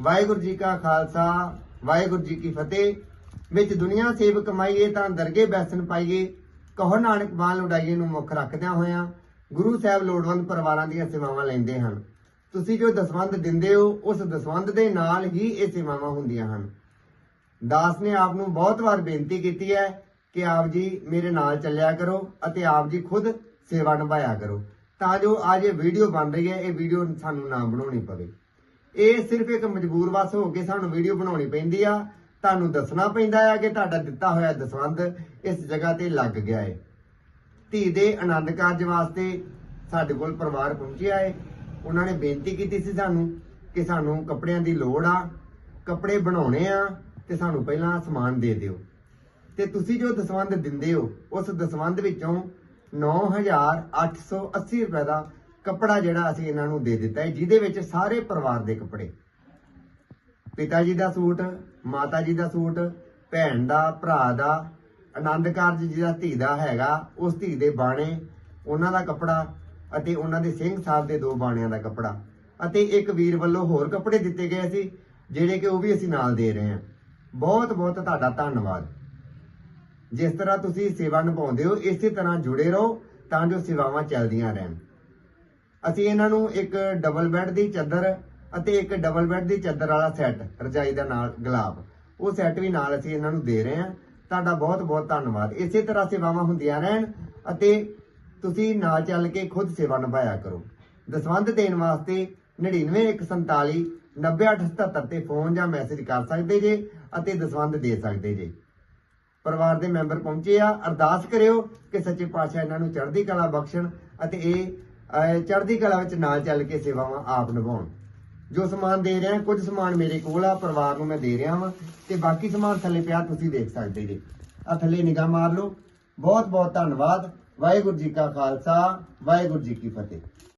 ਵਾਹਿਗੁਰੂ ਜੀ ਕਾ ਖਾਲਸਾ, ਵਾਹਿਗੁਰੂ ਜੀ ਕੀ ਫਤਿਹ। ਵਿੱਚ ਦੁਨੀਆ ਸੇਵ ਕਮਾਈਏ ਤਾਂ ਦਰਗੇ ਬੈਸਨ ਪਾਈਏ। ਕਹੋ ਨਾਨਕ ਬਾਣ ਉਡਾਈਏ ਨੂੰ ਮੁੱਖ ਰੱਖਦਿਆਂ ਹੋਇਆਂ, ਗੁਰੂ ਸਾਹਿਬ ਲੋੜਵੰਦ ਪਰਿਵਾਰਾਂ ਦੀਆਂ ਸੇਵਾਵਾਂ ਲੈਂਦੇ ਹਨ। ਤੁਸੀਂ ਜੋ ਦਸਵੰਧ ਦਿੰਦੇ ਹੋ, ਉਸ ਦਸਵੰਧ ਦੇ ਨਾਲ ਹੀ ਇਹ ਸੇਵਾਵਾਂ ਹੁੰਦੀਆਂ ਹਨ। ਦਾਸ ਨੇ ਆਪ ਨੂੰ ਬਹੁਤ ਵਾਰ ਬੇਨਤੀ ਕੀਤੀ ਹੈ ਕਿ ਆਪ ਜੀ ਮੇਰੇ ਨਾਲ ਚੱਲਿਆ ਕਰੋ ਅਤੇ ਆਪ ਜੀ ਖੁਦ ਸੇਵਾ ਨਿਭਾਇਆ ਕਰੋ, ਤਾਂ ਜੋ ਅੱਜ ਇਹ ਵੀਡੀਓ ਬਣ ਰਹੀ ਹੈ, ਇਹ ਵੀਡੀਓ ਸਾਨੂੰ ਨਾ ਬਣਾਉਣੀ ਪਵੇ। ਇਹ ਸਿਰਫ ਇੱਕ ਮਜਬੂਰ ਵਸ ਹੋ ਕੇ ਸਾਨੂੰ ਵੀਡੀਓ ਬਣਾਉਣੀ ਪੈਂਦੀ ਆ। ਤੁਹਾਨੂੰ ਦੱਸਣਾ ਪੈਂਦਾ ਆ ਕਿ ਤੁਹਾਡਾ ਦਿੱਤਾ ਹੋਇਆ ਦਸਵੰਧ ਇਸ ਜਗ੍ਹਾ ਤੇ ਲੱਗ ਗਿਆ ਹੈ ਧੀ ਦੇ ਆਨੰਦ ਕਾਰਜ ਵਾਸਤੇ ਸਾਡੇ ਕੋਲ ਪਰਿਵਾਰ ਪਹੁੰਚਿਆ ਹੈ ਉਹਨਾਂ ਨੇ ਬੇਨਤੀ ਕੀਤੀ ਸੀ ਸਾਨੂੰ ਕਿ ਸਾਨੂੰ ਕੱਪੜਿਆਂ ਦੀ ਲੋੜ ਆ, ਕੱਪੜੇ ਬਣਾਉਣੇ ਆ ਤੇ ਸਾਨੂੰ ਪਹਿਲਾਂ ਸਮਾਨ ਦੇ ਦਿਓ। ਤੇ ਤੁਸੀਂ ਜੋ ਦਸਵੰਧ ਦਿੰਦੇ ਹੋ, ਉਸ ਦਸਵੰਧ ਵਿੱਚੋਂ 9880 ਰੁਪਏ ਦਾ ਕੱਪੜਾ ਜਿਹੜਾ ਅਸੀਂ ਇਹਨਾਂ ਨੂੰ ਦੇ ਦਿੱਤਾ ਹੈ, ਜਿਹਦੇ ਵਿੱਚ ਸਾਰੇ ਪਰਿਵਾਰ ਦੇ ਕੱਪੜੇ। ਪਿਤਾ ਜੀ ਦਾ ਸੂਟ, ਮਾਤਾ ਜੀ ਦਾ ਸੂਟ, ਭੈਣ ਦਾ, ਭਰਾ ਦਾ, ਆਨੰਦ ਕਾਰਜ ਜਿਹਦਾ ਧੀ ਦਾ ਹੈਗਾ, ਉਸ ਧੀ ਦੇ ਬਾਣੇ, ਉਹਨਾਂ ਦਾ ਕੱਪੜਾ ਅਤੇ ਉਹਨਾਂ ਦੇ ਸਿੰਘ ਸਾਹਿਬ ਦੇ ਦੋ ਬਾਣਿਆਂ ਦਾ ਕੱਪੜਾ। ਅਤੇ ਇੱਕ ਵੀਰ ਵੱਲੋਂ ਹੋਰ ਕੱਪੜੇ ਦਿੱਤੇ ਗਏ ਸੀ, ਜਿਹੜੇ ਕਿ ਉਹ ਵੀ ਅਸੀਂ ਨਾਲ ਦੇ ਰਹੇ ਹਾਂ। ਬਹੁਤ ਬਹੁਤ ਤੁਹਾਡਾ ਧੰਨਵਾਦ। ਜਿਸ ਤਰ੍ਹਾਂ ਤੁਸੀਂ ਸੇਵਾ ਨਿਭਾਉਂਦੇ ਹੋ, ਇਸੇ ਤਰ੍ਹਾਂ ਜੁੜੇ ਰਹੋ, ਤਾਂ ਜੋ ਸੇਵਾਵਾਂ ਚੱਲਦੀਆਂ ਰਹਿਣ। ਅਸੀਂ ਇਹਨਾਂ ਨੂੰ ਇੱਕ ਡਬਲ ਬੈੱਡ ਦੀ ਚਾਦਰ ਅਤੇ ਇੱਕ ਡਬਲ ਬੈੱਡ ਦੀ ਚਾਦਰ ਵਾਲਾ ਸੈੱਟ ਰਜਾਈ ਦਾ ਨਾਲ ਗੁਲਾਬ। ਉਹ ਸੈੱਟ ਵੀ ਨਾਲ ਅਸੀਂ ਇਹਨਾਂ ਨੂੰ ਦੇ ਰਹੇ ਹਾਂ। ਤੁਹਾਡਾ ਬਹੁਤ ਬਹੁਤ ਧੰਨਵਾਦ। ਇਸੇ ਤਰ੍ਹਾਂ ਸੇਵਾਵਾਂ ਹੁੰਦੀਆਂ ਰਹਿਣ ਅਤੇ ਤੁਸੀਂ ਨਾਲ ਚੱਲ ਕੇ ਖੁਦ ਸੇਵਾ ਨਿਭਾਇਆ ਕਰੋ। ਦਸਵੰਧ ਦੇਣ ਵਾਸਤੇ 99147 90877 ਤੇ ਫੋਨ ਜਾਂ ਮੈਸੇਜ ਕਰ ਸਕਦੇ ਜੇ ਅਤੇ ਦਸਵੰਧ ਦੇ ਸਕਦੇ ਜੇ। ਪਰਿਵਾਰ ਦੇ ਮੈਂਬਰ ਪਹੁੰਚੇ ਆ। ਅਰਦਾਸ ਕਰਿਓ ਕਿ ਸੱਚੇ ਪਾਤਸ਼ਾਹ ਇਹਨਾਂ ਨੂੰ ਚੜ੍ਹਦੀ ਕਲਾ ਬਖਸ਼ਣ ਅਤੇ ਇਹ ਚੜ੍ਹਦੀ ਕਲਾ ਵਿੱਚ ਨਾਲ ਚੱਲ ਕੇ ਸੇਵਾਵਾਂ ਆਪ ਨਿਭਾਉਣ। ਜੋ ਸਮਾਨ ਦੇ ਰਿਹਾ, ਕੁਝ ਸਮਾਨ ਮੇਰੇ ਕੋਲ ਆ, ਪਰਿਵਾਰ ਨੂੰ ਮੈਂ ਦੇ ਰਿਹਾ ਵਾਂ, ਤੇ ਬਾਕੀ ਸਮਾਨ ਥੱਲੇ ਪਿਆ, ਤੁਸੀਂ ਦੇਖ ਸਕਦੇ ਜੇ। ਆ ਥੱਲੇ ਨਿਗਾਹ ਮਾਰ ਲਓ। ਬਹੁਤ ਬਹੁਤ ਧੰਨਵਾਦ। ਵਾਹਿਗੁਰੂ ਜੀ ਕਾ ਖਾਲਸਾ, ਵਾਹਿਗੁਰੂ ਜੀ ਕੀ ਫਤਿਹ।